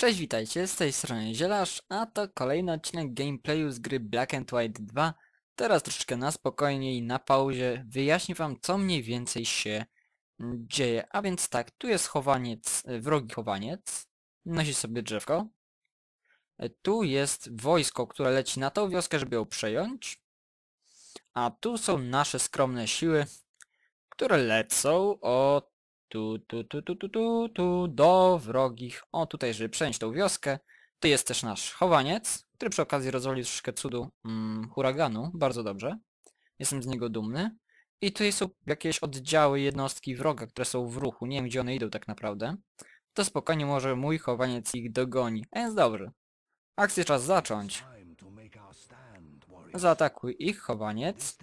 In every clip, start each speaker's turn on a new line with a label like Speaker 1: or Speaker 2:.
Speaker 1: Cześć, witajcie, z tej strony Zielarz, a to kolejny odcinek gameplayu z gry Black and White 2. Teraz troszeczkę na spokojnie i na pauzie wyjaśnię wam co mniej więcej się mm, dzieje. A więc tak, tu jest chowaniec, y, wrogi chowaniec, nosi sobie drzewko. Y, Tu jest wojsko, które leci na tą wioskę, żeby ją przejąć. A tu są nasze skromne siły, które lecą o tu, tu, tu, tu, tu, tu, tu, do wrogich. O, tutaj, żeby przejąć tą wioskę. Tu jest też nasz chowaniec, który przy okazji rozwalił troszeczkę cudu mm, huraganu. Bardzo dobrze. Jestem z niego dumny. I tutaj są jakieś oddziały, jednostki wroga, które są w ruchu. Nie wiem, gdzie one idą tak naprawdę. To spokojnie może mój chowaniec ich dogoni. A więc dobrze. Akcję czas zacząć.
Speaker 2: To.
Speaker 1: Zaatakuj ich chowaniec.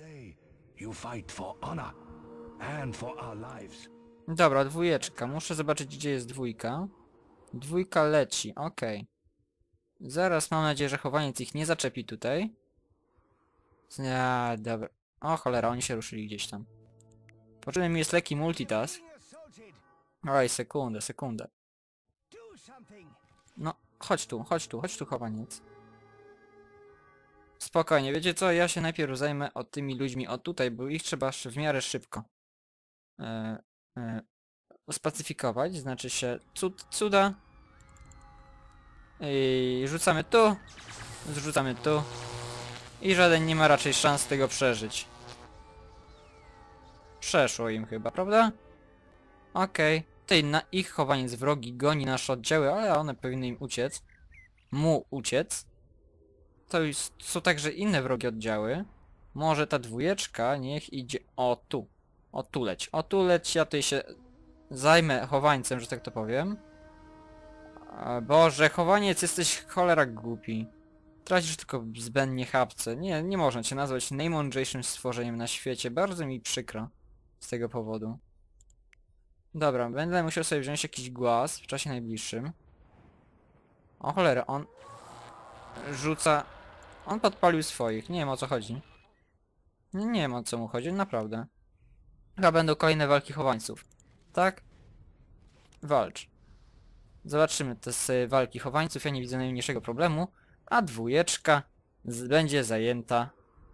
Speaker 1: Dobra, dwójeczka. Muszę zobaczyć, gdzie jest dwójka. Dwójka leci, okej. Zaraz mam nadzieję, że chowaniec ich nie zaczepi tutaj. Ja, dobra. O cholera, oni się ruszyli gdzieś tam. Potrzebny mi jest lekki multitask. Oj, sekundę, sekundę. No, chodź tu, chodź tu, chodź tu chowaniec. Spokojnie, wiecie co, ja się najpierw zajmę o tymi ludźmi od tutaj, bo ich trzeba w miarę szybko. E, spacyfikować, znaczy się cud, cuda. I rzucamy tu, zrzucamy tu. I żaden nie ma raczej szans tego przeżyć. Przeszło im chyba, prawda? Okej. Tutaj na ich chowaniec wrogi goni nasze oddziały, ale one powinny im uciec. Mu uciec. To już są także inne wrogie oddziały. Może ta dwójeczka niech idzie... O, tu. O, tu leć. O, tu leć, ja tutaj się zajmę chowańcem, że tak to powiem. Boże, chowaniec, jesteś cholera głupi. Tracisz tylko zbędnie chapce. Nie, nie można cię nazwać najmądrzejszym stworzeniem na świecie. Bardzo mi przykro z tego powodu. Dobra, będę musiał sobie wziąć jakiś głaz w czasie najbliższym. O cholera, on rzuca... On podpalił swoich, nie wiem o co chodzi. Nie, nie wiem o co mu chodzi, naprawdę. Chyba będą kolejne walki chowańców. Tak? Walcz. Zobaczymy te z walki chowańców, ja nie widzę najmniejszego problemu. A dwójeczka będzie zajęta.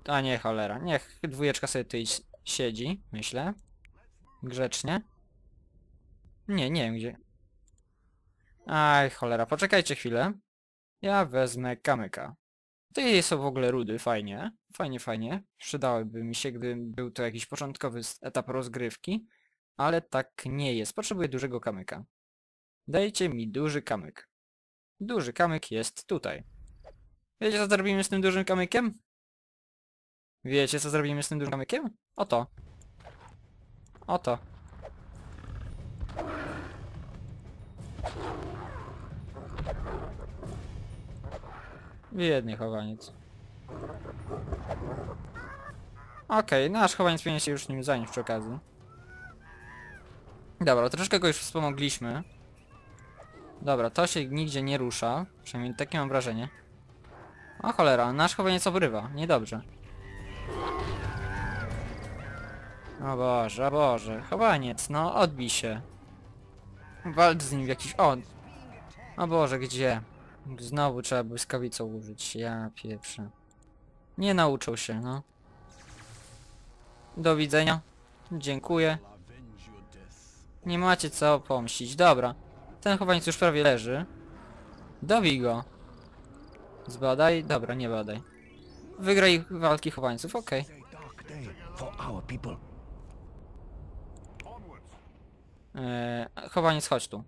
Speaker 1: A nie, cholera. Niech dwójeczka sobie tutaj siedzi, myślę. Grzecznie. Nie, nie wiem gdzie. Aj, cholera, poczekajcie chwilę. Ja wezmę kamyka. Tutaj są w ogóle rudy, fajnie. Fajnie, fajnie. Przydałyby mi się, gdyby był to jakiś początkowy etap rozgrywki. Ale tak nie jest. Potrzebuję dużego kamyka. Dajcie mi duży kamyk. Duży kamyk jest tutaj. Wiecie co zrobimy z tym dużym kamykiem? Wiecie co zrobimy z tym dużym kamykiem? Oto. Oto. Biedny chowaniec. Okej, nasz chowaniec powinien się już nim zająć przy okazji. Dobra, troszkę go już wspomogliśmy. Dobra, to się nigdzie nie rusza. Przynajmniej takie mam wrażenie. O cholera, nasz chowaniec obrywa. Niedobrze. O Boże, o Boże. Chowaniec, no odbij się. Walcz z nim w jakiś... O! O Boże, gdzie? Znowu trzeba błyskawicą użyć. Ja pieprzę. Nie nauczył się, no. Do widzenia. Dziękuję. Nie macie co pomścić. Dobra. Ten chowaniec już prawie leży. Dobij go. Zbadaj? Dobra, nie badaj. Wygraj walki chowańców, okej.
Speaker 2: People.
Speaker 1: Eee, chowaniec, chodź tu.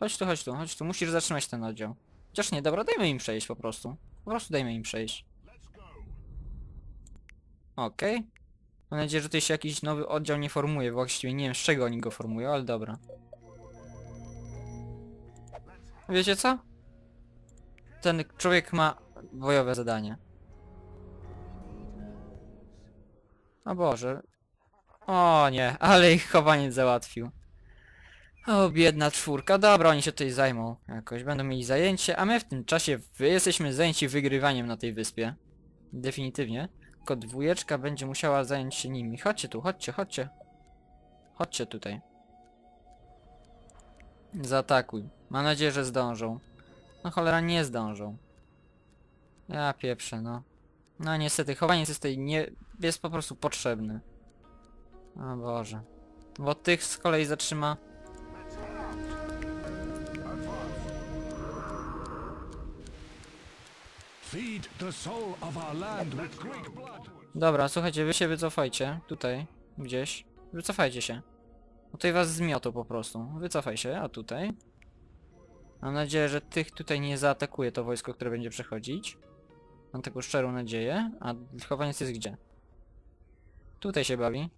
Speaker 1: Chodź tu, chodź tu, chodź tu. Musisz zatrzymać ten oddział. Chociaż nie, dobra, dajmy im przejść po prostu. Po prostu dajmy im przejść. Okej. Mam nadzieję, że tutaj się jakiś nowy oddział nie formuje. Właściwie nie wiem z czego oni go formują, ale dobra. Wiecie co? Ten człowiek ma bojowe zadanie. O Boże. O nie, ale ich chowaniec załatwił. O, biedna czwórka. Dobra, oni się tutaj zajmą jakoś. Będą mieli zajęcie, a my w tym czasie wy jesteśmy zajęci wygrywaniem na tej wyspie. Definitywnie. Tylko dwójeczka będzie musiała zająć się nimi. Chodźcie tu, chodźcie, chodźcie. Chodźcie tutaj. Zaatakuj. Mam nadzieję, że zdążą. No cholera, nie zdążą. Ja pieprzę, no. No niestety, chowaniec jest tutaj nie... jest po prostu potrzebny. O Boże. Bo tych z kolei zatrzyma... Dobra, słuchajcie, wy się wycofajcie. Tutaj. Gdzieś. Wycofajcie się. Tutaj was zmiotą po prostu. Wycofaj się, a tutaj. Mam nadzieję, że tych tutaj nie zaatakuje to wojsko, które będzie przechodzić. Mam taką szczerą nadzieję. A chowaniec jest gdzie? Tutaj się bawi.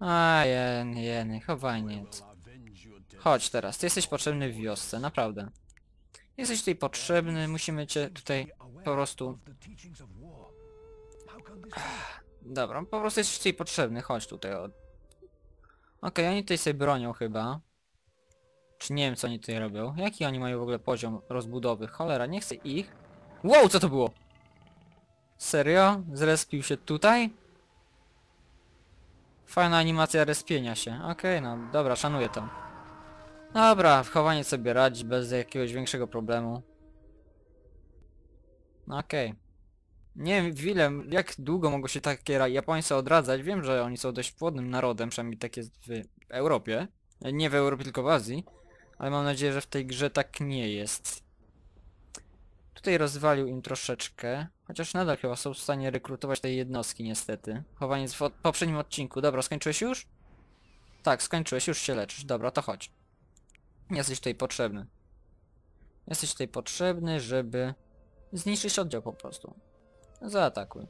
Speaker 1: A jen, jeny, chowaniec. Chodź teraz, ty jesteś potrzebny w wiosce, naprawdę. Jesteś tutaj potrzebny, musimy cię tutaj po prostu...
Speaker 2: This
Speaker 1: Dobra, po prostu jesteś tutaj potrzebny, chodź tutaj. Okej, oni tutaj sobie bronią chyba. Czy nie wiem co oni tutaj robią. Jaki oni mają w ogóle poziom rozbudowy? Cholera, nie chcę ich. Wow, co to było? Serio? Zrespił się tutaj? Fajna animacja respienia się. Okej, no dobra, szanuję to. Dobra, wchowanie sobie radzi bez jakiegoś większego problemu. No Okej. Nie wiem, ile, jak długo mogą się takie Japońcy odradzać. Wiem, że oni są dość płodnym narodem, przynajmniej tak jest w Europie. Nie w Europie, tylko w Azji. Ale mam nadzieję, że w tej grze tak nie jest. Tutaj rozwalił im troszeczkę. Chociaż nadal chyba są w stanie rekrutować tej jednostki niestety. Chowaniec w poprzednim odcinku. Dobra, skończyłeś już? Tak, skończyłeś, już się leczysz. Dobra, to chodź. Jesteś tutaj potrzebny. Jesteś tutaj potrzebny, żeby zniszczyć oddział po prostu. Zaatakuj.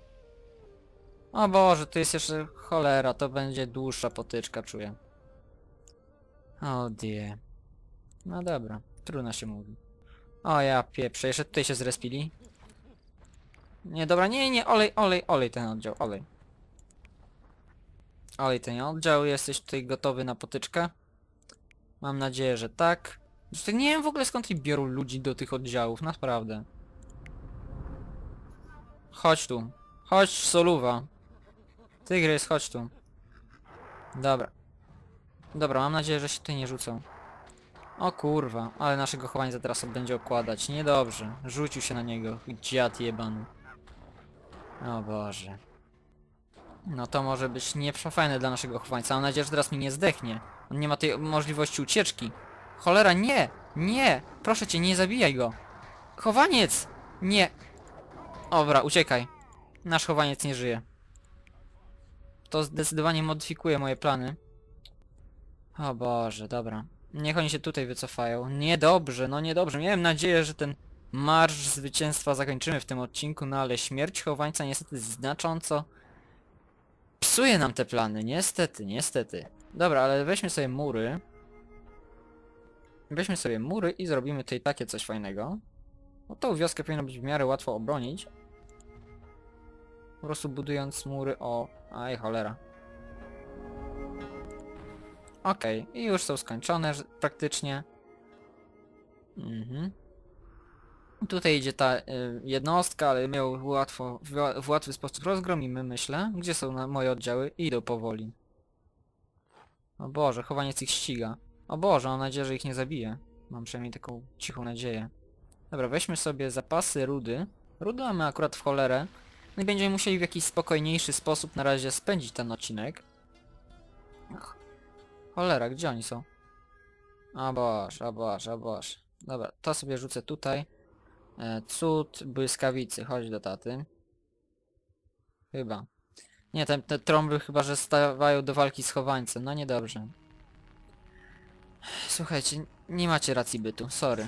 Speaker 1: O Boże, tu jest jeszcze cholera, to będzie dłuższa potyczka, czuję. O dear. No dobra, trudno się mówi. O ja pieprzę, jeszcze tutaj się zrespili. Nie, dobra, nie, nie, olej, olej, olej ten oddział, olej. Olej ten oddział, jesteś tutaj gotowy na potyczkę? Mam nadzieję, że tak. Nie wiem w ogóle skąd oni biorą ludzi do tych oddziałów, naprawdę. Chodź tu. Chodź, Soluwa. Tygrys, chodź tu. Dobra. Dobra, mam nadzieję, że się tutaj nie rzucą. O kurwa, ale naszego chowańca teraz będzie okładać. Niedobrze. Rzucił się na niego. Dziad jebany. O Boże. No to może być niefajne dla naszego chowańca. Mam nadzieję, że teraz mi nie zdechnie. On nie ma tej możliwości ucieczki. Cholera, nie! Nie! Proszę cię, nie zabijaj go! Chowaniec! Nie! Dobra, uciekaj. Nasz chowaniec nie żyje. To zdecydowanie modyfikuje moje plany. O Boże, dobra. Niech oni się tutaj wycofają. Niedobrze, no niedobrze. Miałem nadzieję, że ten marsz zwycięstwa zakończymy w tym odcinku, no ale śmierć chowańca niestety znacząco psuje nam te plany. Niestety, niestety. Dobra, ale weźmy sobie mury. Weźmy sobie mury i zrobimy tutaj takie coś fajnego. No tą wioskę powinno być w miarę łatwo obronić. Po prostu budując mury o... Aj, cholera. Okej, i już są skończone praktycznie. Mhm. Tutaj idzie ta y, jednostka, ale my ją łatwo, w, w łatwy sposób rozgromimy, myślę. Gdzie są na, moje oddziały? Idą powoli. O Boże, chowaniec ich ściga. O Boże, mam nadzieję, że ich nie zabije. Mam przynajmniej taką cichą nadzieję. Dobra, weźmy sobie zapasy rudy. Rudy mamy akurat w cholerę. No i będziemy musieli w jakiś spokojniejszy sposób na razie spędzić ten odcinek. Ach, Cholera, gdzie oni są? A boż, a boż, a boż. Dobra, to sobie rzucę tutaj. E, cud błyskawicy, chodź do taty. Chyba. Nie, te, te trąby chyba, że stawają do walki z chowańcem. No niedobrze. Słuchajcie, nie macie racji bytu, sorry.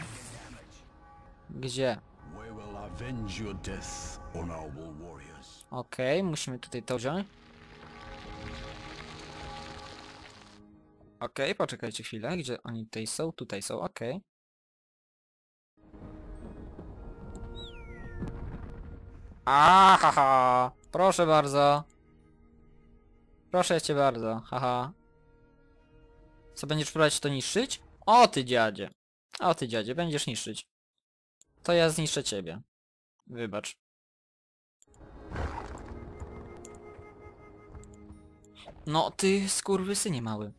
Speaker 1: Gdzie? Okej, musimy tutaj to wziąć. Okej, poczekajcie chwilę, gdzie oni tutaj są? Tutaj są, okej. Ahaha! Proszę bardzo. Proszę cię bardzo, haha. Co, będziesz próbować to niszczyć? O ty dziadzie. O ty dziadzie, będziesz niszczyć. To ja zniszczę ciebie. Wybacz. No ty skurwysynie mały.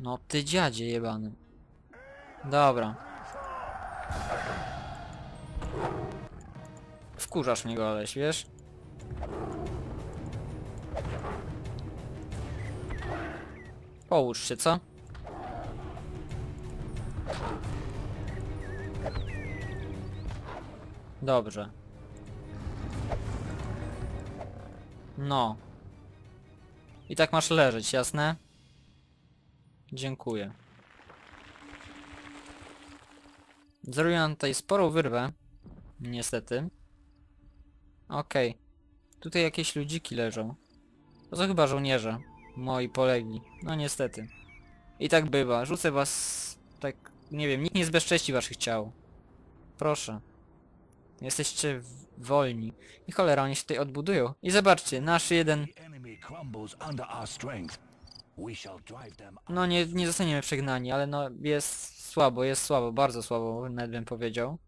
Speaker 1: No ty dziadzie jebany. Dobra. Wkurzasz mnie goleś, wiesz? Połóż się, co? Dobrze. No. I tak masz leżeć, jasne? Dziękuję. Zrobiłem tutaj sporą wyrwę. Niestety. Okej. Tutaj jakieś ludziki leżą. To są chyba żołnierze. Moi polegli. No niestety. I tak bywa. Rzucę was... Tak... Nie wiem, nikt nie zbezcześci waszych ciał. Proszę. Jesteście wolni. I cholera, oni się tutaj odbudują. I zobaczcie, nasz jeden... No nie, nie zostaniemy przegnani, ale no jest słabo, jest słabo, bardzo słabo, nawet bym powiedział.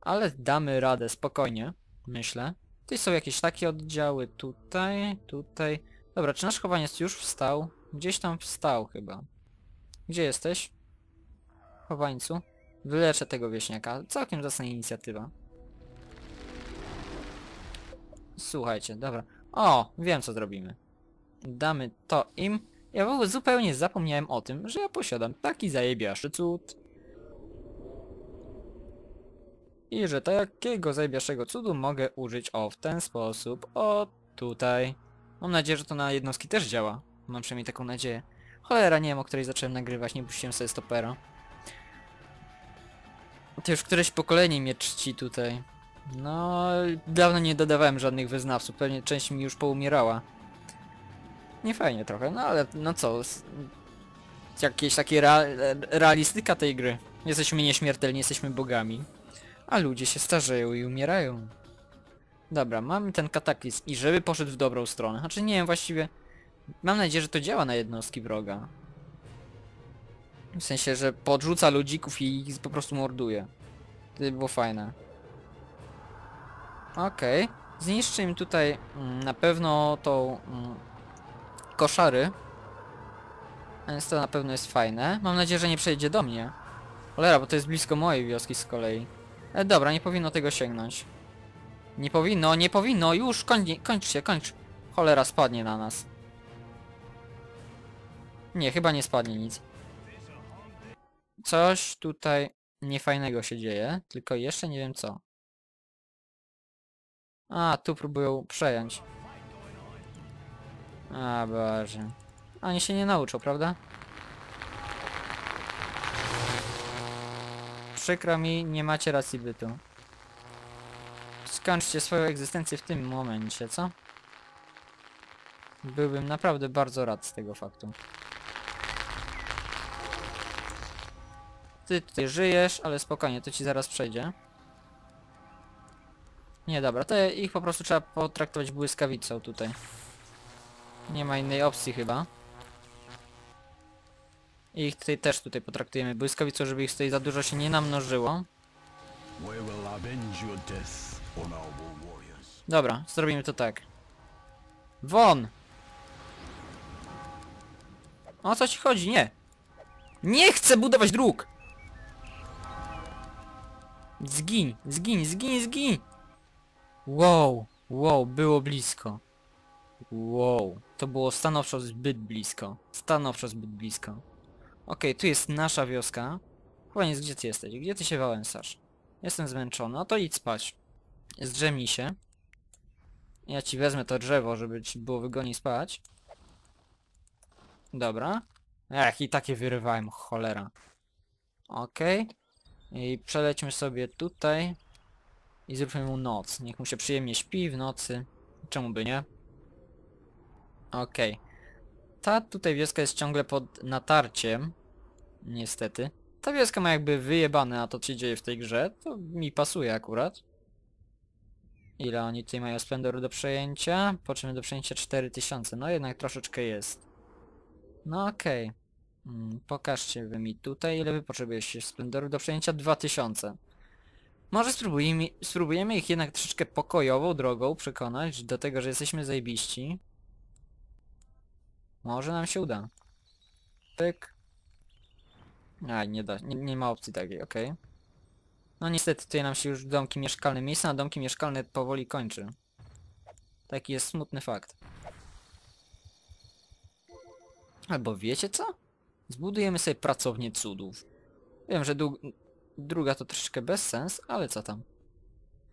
Speaker 1: Ale damy radę, spokojnie, myślę. Tutaj są jakieś takie oddziały, tutaj, tutaj. Dobra, czy nasz chowaniec już wstał? Gdzieś tam wstał chyba. Gdzie jesteś? Chowańcu? Wyleczę tego wieśniaka. Całkiem zacna inicjatywa. Słuchajcie, dobra. O, wiem co zrobimy. Damy to im. Ja w ogóle zupełnie zapomniałem o tym, że ja posiadam taki zajebiaszy cud. I że takiego zajebiaszego cudu mogę użyć o w ten sposób. O tutaj. Mam nadzieję, że to na jednostki też działa. Mam przynajmniej taką nadzieję. Cholera, nie wiem o której zacząłem nagrywać, nie puściłem sobie stopera. To już któreś pokolenie mnie czci tutaj. No, dawno nie dodawałem żadnych wyznawców, pewnie część mi już poumierała. Nie fajnie trochę, no ale no co, jakieś takie rea realistyka tej gry. Jesteśmy nieśmiertelni, jesteśmy bogami. A ludzie się starzeją i umierają. Dobra, mamy ten kataklizm i żeby poszedł w dobrą stronę. Znaczy nie wiem, właściwie... Mam nadzieję, że to działa na jednostki wroga. W sensie, że podrzuca ludzików i ich po prostu morduje. To by było fajne. Okej. Zniszczy im tutaj mm, na pewno tą mm, koszary. Więc to na pewno jest fajne. Mam nadzieję, że nie przejdzie do mnie. Cholera, bo to jest blisko mojej wioski z kolei. E, dobra, nie powinno tego sięgnąć. Nie powinno, nie powinno, już kończ, kończ się, kończ. Cholera, spadnie na nas. Nie, chyba nie spadnie nic. Coś tutaj niefajnego się dzieje, tylko jeszcze nie wiem co. A, tu próbują przejąć. A, Boże. Oni się nie nauczą, prawda? Przykro mi, nie macie racji bytu. Skończcie swoją egzystencję w tym momencie, co? Byłbym naprawdę bardzo rad z tego faktu. Ty tutaj żyjesz, ale spokojnie, to ci zaraz przejdzie. Nie, dobra, to ich po prostu trzeba potraktować błyskawicą tutaj. Nie ma innej opcji chyba. I ich tutaj też tutaj potraktujemy błyskawicą, żeby ich tutaj za dużo się nie namnożyło. Dobra, zrobimy to tak. Won! O co ci chodzi? Nie! Nie chcę budować dróg! Zgiń, zgiń, zgiń, zgiń! Wow, wow, było blisko. Wow, to było stanowczo zbyt blisko. Stanowczo zbyt blisko. Okej, tu jest nasza wioska. Chłopaniec, gdzie ty jesteś? Gdzie ty się wałęsasz? Jestem zmęczony, no to idź spać. Zdrzemnij się. Ja ci wezmę to drzewo, żeby ci było wygodniej spać. Dobra. Ech, i takie wyrywałem, cholera. Okej. I przelećmy sobie tutaj. I zróbmy mu noc. Niech mu się przyjemnie śpi w nocy. Czemu by nie? Okej. Ta tutaj wioska jest ciągle pod natarciem. Niestety. Ta wioska ma jakby wyjebane na to, co się dzieje w tej grze. To mi pasuje akurat. Ile oni tutaj mają splendoru do przejęcia? Po czym do przejęcia 4000. No jednak troszeczkę jest. No okej. Mm, pokażcie wy mi tutaj, ile wy potrzebujecie splendoru do przejęcia? 2000. Może spróbujemy, spróbujemy ich jednak troszeczkę pokojową drogą przekonać do tego, że jesteśmy zajebiści. Może nam się uda. Pyk. A, nie da, nie, nie ma opcji takiej, okej. No niestety, tutaj nam się już domki mieszkalne, miejsce na domki mieszkalne powoli kończy. Taki jest smutny fakt. Albo wiecie co? Zbudujemy sobie pracownię cudów. Wiem, że dłu- druga to troszeczkę bez sens, ale co tam?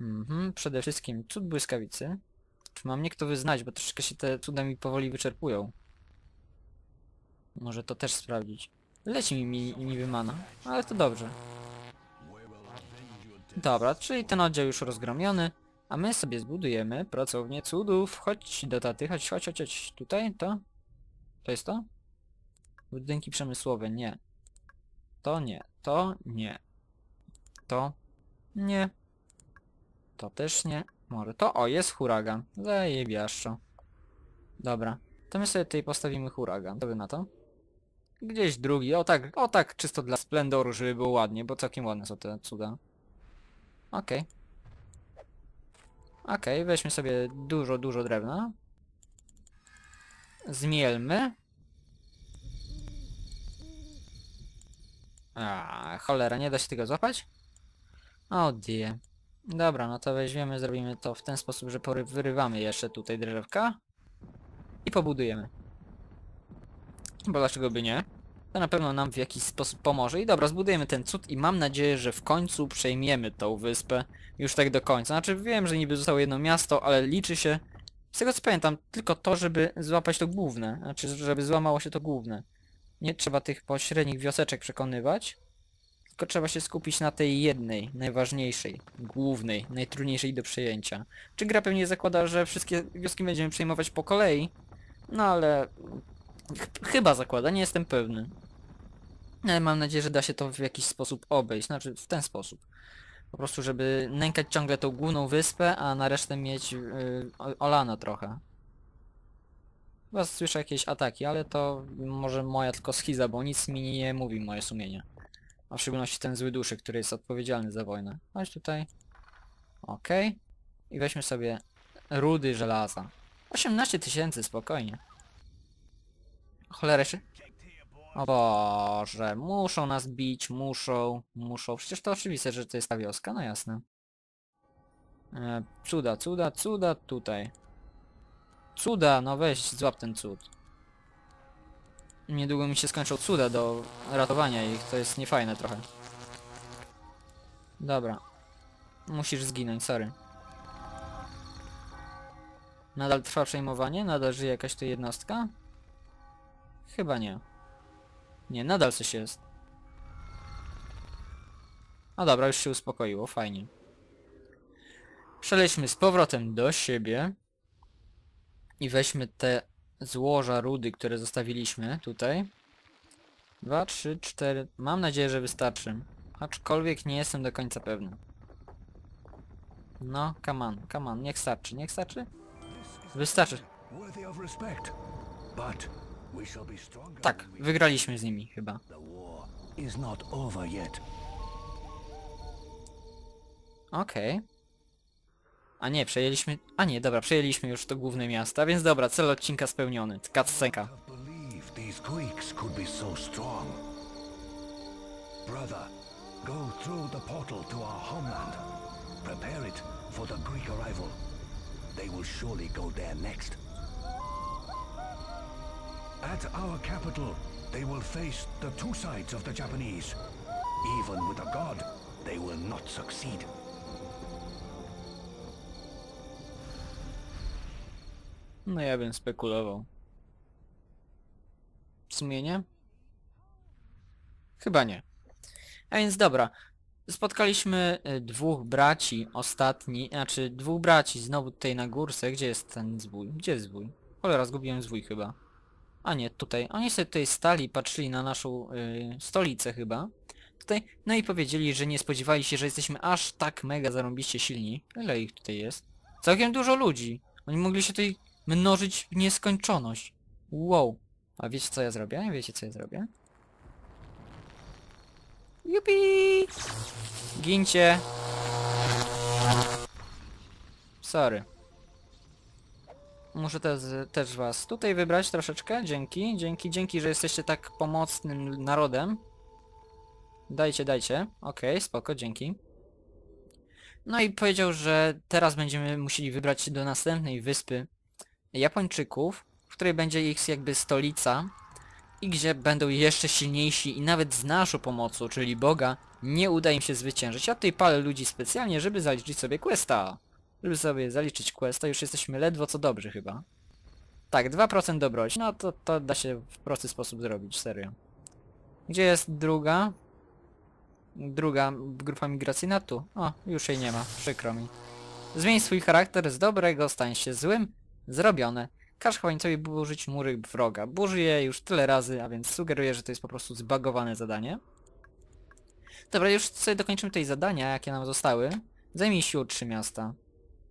Speaker 1: Mhm, przede wszystkim cud błyskawicy. Czy mam mnie kto wyznać, bo troszeczkę się te cuda mi powoli wyczerpują. Może to też sprawdzić. Leci mi, mi, mi wymana, ale to dobrze. Dobra, czyli ten oddział już rozgromiony, a my sobie zbudujemy pracownię cudów. Chodź do taty, chodź, chodź, chodź, chodź. Tutaj, to? To jest to? Budynki przemysłowe, nie. To nie, to nie. To nie. To też nie. Może to, o, jest huragan. Zajebiaszczo. Dobra, to my sobie tutaj postawimy huragan. To by na to? Gdzieś drugi, o tak, o tak, czysto dla splendoru, żeby było ładnie, bo całkiem ładne są te cuda. Okej. Okej, weźmy sobie dużo, dużo drewna. Zmielmy. A, cholera, nie da się tego złapać? O die. Dobra, no to weźmiemy, zrobimy to w ten sposób, że wyrywamy jeszcze tutaj drzewka. I pobudujemy. Bo dlaczego by nie? To na pewno nam w jakiś sposób pomoże. I dobra, zbudujemy ten cud i mam nadzieję, że w końcu przejmiemy tą wyspę już tak do końca. Znaczy wiem, że niby zostało jedno miasto, ale liczy się, z tego co pamiętam, tylko to, żeby złapać to główne. Znaczy, żeby złamało się to główne. Nie trzeba tych pośrednich wioseczek przekonywać, tylko trzeba się skupić na tej jednej, najważniejszej, głównej, najtrudniejszej do przejęcia. Czy gra pewnie zakłada, że wszystkie wioski będziemy przejmować po kolei? No ale... ch- Chyba zakłada, nie jestem pewny. Ale mam nadzieję, że da się to w jakiś sposób obejść, znaczy w ten sposób. Po prostu, żeby nękać ciągle tą główną wyspę, a na resztę mieć yy, o- olano trochę. Chyba słyszę jakieś ataki, ale to może moja tylko schiza, bo nic mi nie mówi moje sumienie. A w szczególności ten zły duszy, który jest odpowiedzialny za wojnę. Chodź tutaj. Okej. I weźmy sobie rudy żelaza. 18 tysięcy, spokojnie. Cholera jeszcze... O Boże, muszą nas bić, muszą, muszą. Przecież to oczywiste, że to jest ta wioska, no jasne. E, cuda, cuda, cuda tutaj. Cuda, no weź, złap ten cud. Niedługo mi się skończą cuda do ratowania ich, to jest niefajne trochę. Dobra. Musisz zginąć, sorry. Nadal trwa przejmowanie? Nadal żyje jakaś tu jednostka? Chyba nie. Nie, nadal coś jest. No dobra, już się uspokoiło, fajnie. Przelećmy z powrotem do siebie. I weźmy te złoża rudy, które zostawiliśmy tutaj. Dwa, trzy, cztery. Mam nadzieję, że wystarczy. Aczkolwiek nie jestem do końca pewny. No, come on, come on, niech starczy, niech starczy? Wystarczy. Tak, wygraliśmy z nimi chyba.
Speaker 2: The war
Speaker 1: A nie, przejęliśmy... A nie, dobra, przejęliśmy już to główne miasta, więc dobra, cel odcinka spełniony. Cutscenka.
Speaker 2: go through the portal to our homeland. Prepare it for the Greek arrival. They will surely go there next. At our capital, they will face the two sides of the Japanese. Even with a god, they will not succeed.
Speaker 1: No ja bym spekulował. W sumie nie? Chyba nie. A więc dobra. Spotkaliśmy y, dwóch braci ostatni, znaczy dwóch braci znowu tutaj na górce. Gdzie jest ten zwój? Gdzie jest zwój? Cholera, zgubiłem zwój chyba. A nie, tutaj. Oni sobie tutaj stali, patrzyli na naszą y, stolicę chyba. Tutaj, no i powiedzieli, że nie spodziewali się, że jesteśmy aż tak mega zarąbiście silni. Ile ich tutaj jest? Całkiem dużo ludzi. Oni mogli się tutaj mnożyć nieskończoność. Wow. A wiecie co ja zrobię? Wiecie co ja zrobię? Jupi! Gincie! Sorry. Muszę też, też was tutaj wybrać troszeczkę. Dzięki, dzięki, dzięki, że jesteście tak pomocnym narodem. Dajcie, dajcie. Okej, spoko, dzięki. No i powiedział, że teraz będziemy musieli wybrać się do następnej wyspy Japończyków, w której będzie ich jakby stolica i gdzie będą jeszcze silniejsi i nawet z naszą pomocą, czyli Boga, nie uda im się zwyciężyć. Ja tutaj palę ludzi specjalnie, żeby zaliczyć sobie questa. Żeby sobie zaliczyć questa, już jesteśmy ledwo co dobrzy chyba. Tak, 2% dobroci, no to, to da się w prosty sposób zrobić, serio. Gdzie jest druga? Druga grupa migracyjna tu. O, już jej nie ma, przykro mi. Zmień swój charakter z dobrego, stań się złym. Zrobione. Każ chowańcowi burzyć mury wroga. Burzy je już tyle razy, a więc sugeruję, że to jest po prostu zbagowane zadanie. Dobra, już sobie dokończymy tutaj zadania, jakie nam zostały. Zajmij siłą trzy miasta.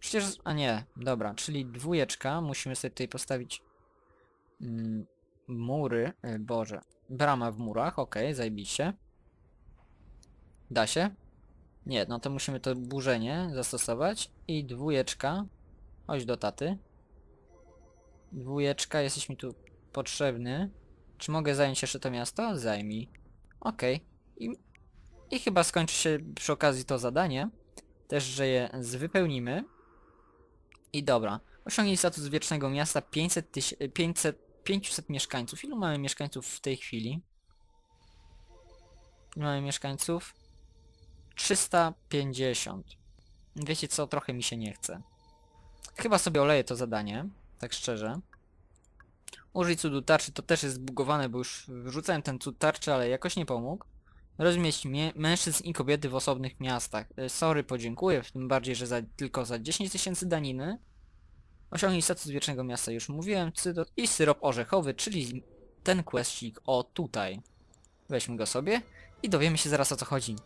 Speaker 1: Przecież... A nie, dobra, czyli dwójeczka. Musimy sobie tutaj postawić... Mm, mury, e, boże. Brama w murach, okej, zajebiście. Da się? Nie, no to musimy to burzenie zastosować. I dwójeczka. Chodź do taty. Dwójeczka, jesteś mi tu potrzebny. Czy mogę zająć jeszcze to miasto? Zajmij. Okej. I, I chyba skończy się przy okazji to zadanie. Też, że je wypełnimy. I dobra. Osiągnij status wiecznego miasta 500 tyś 500, 500 mieszkańców. Ilu mamy mieszkańców w tej chwili? Ilu mamy mieszkańców? 350. Wiecie co? Trochę mi się nie chce. Chyba sobie oleję to zadanie. Tak szczerze. Użyj cudu tarczy, to też jest zbugowane, bo już wrzucałem ten cud tarczy, ale jakoś nie pomógł. Rozmieść mężczyzn i kobiety w osobnych miastach. E, sorry, podziękuję, tym bardziej, że za, tylko za 10 tysięcy daniny. Osiągnij status wiecznego miasta, już mówiłem. I syrop orzechowy, czyli ten questik o tutaj. Weźmy go sobie i dowiemy się zaraz o co chodzi.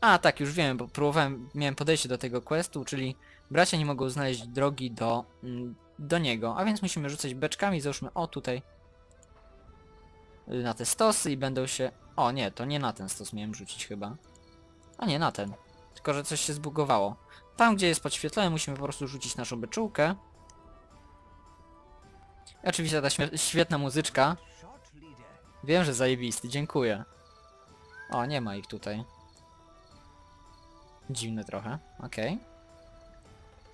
Speaker 1: A, tak, już wiem, bo próbowałem, miałem podejście do tego questu, czyli bracia nie mogą znaleźć drogi do, mm, do niego, a więc musimy rzucać beczkami, załóżmy, o tutaj, na te stosy i będą się... O nie, to nie na ten stos miałem rzucić chyba. A nie, na ten. Tylko, że coś się zbugowało. Tam, gdzie jest podświetlone, musimy po prostu rzucić naszą beczułkę. I oczywiście ta świetna muzyczka. Wiem, że zajebisty, dziękuję. O, nie ma ich tutaj. Dziwny trochę, okej.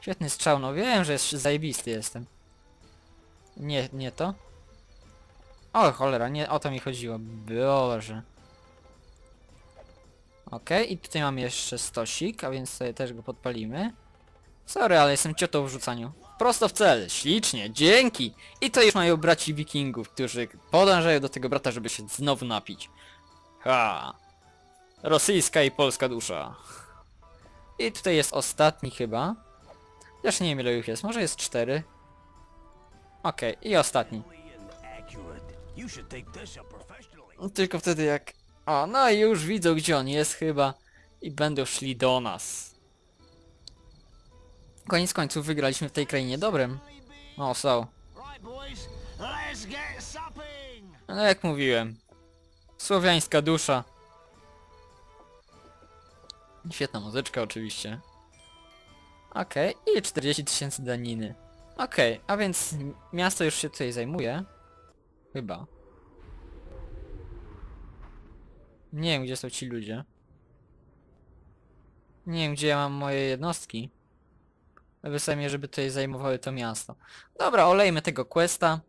Speaker 1: Świetny strzał, no wiem, że jest zajebisty jestem. Nie, nie to. O cholera, nie o to mi chodziło. Boże. Okej, i tutaj mam jeszcze stosik, a więc sobie też go podpalimy. Sorry, ale jestem ciotą w rzucaniu. Prosto w cel, ślicznie, dzięki! I to już mają braci wikingów, którzy podążają do tego brata, żeby się znowu napić. Ha! Rosyjska i polska dusza. I tutaj jest ostatni chyba. Też nie wiem ile ich jest, może jest cztery. Okej, i ostatni. No, Tylko wtedy jak... O, no i już widzą gdzie on jest chyba. I będą szli do nas. Koniec końców wygraliśmy w tej krainie dobrem. O,
Speaker 2: get supping.
Speaker 1: No jak mówiłem. Słowiańska dusza. Świetna muzyczka oczywiście. Okej, i 40 tysięcy daniny. Okej, a więc miasto już się tutaj zajmuje. Chyba. Nie wiem gdzie są ci ludzie. Nie wiem gdzie ja mam moje jednostki. Wysłałem żeby tutaj zajmowały to miasto. Dobra, olejmy tego questa.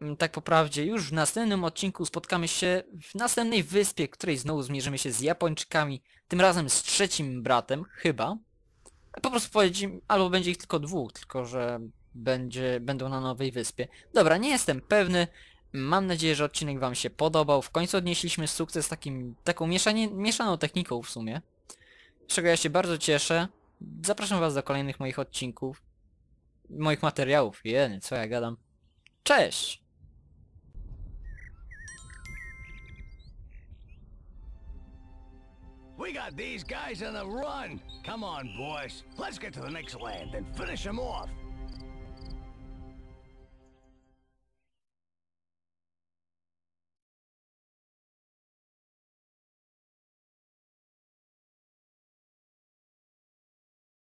Speaker 1: Mm, Tak po prawdzie, już w następnym odcinku spotkamy się w następnej wyspie, której znowu zmierzymy się z Japończykami. Tym razem z trzecim bratem, chyba. Po prostu powiedzieć, albo będzie ich tylko dwóch, tylko że będzie, będą na nowej wyspie. Dobra, nie jestem pewny. Mam nadzieję, że odcinek wam się podobał. W końcu odnieśliśmy sukces takim, taką mieszanie, mieszaną techniką w sumie. Z czego ja się bardzo cieszę. Zapraszam was do kolejnych moich odcinków. Moich materiałów. Jeny, co ja gadam. Cześć!
Speaker 2: We got these guys on the run. Come on, boys. Let's get to the next land and finish them off.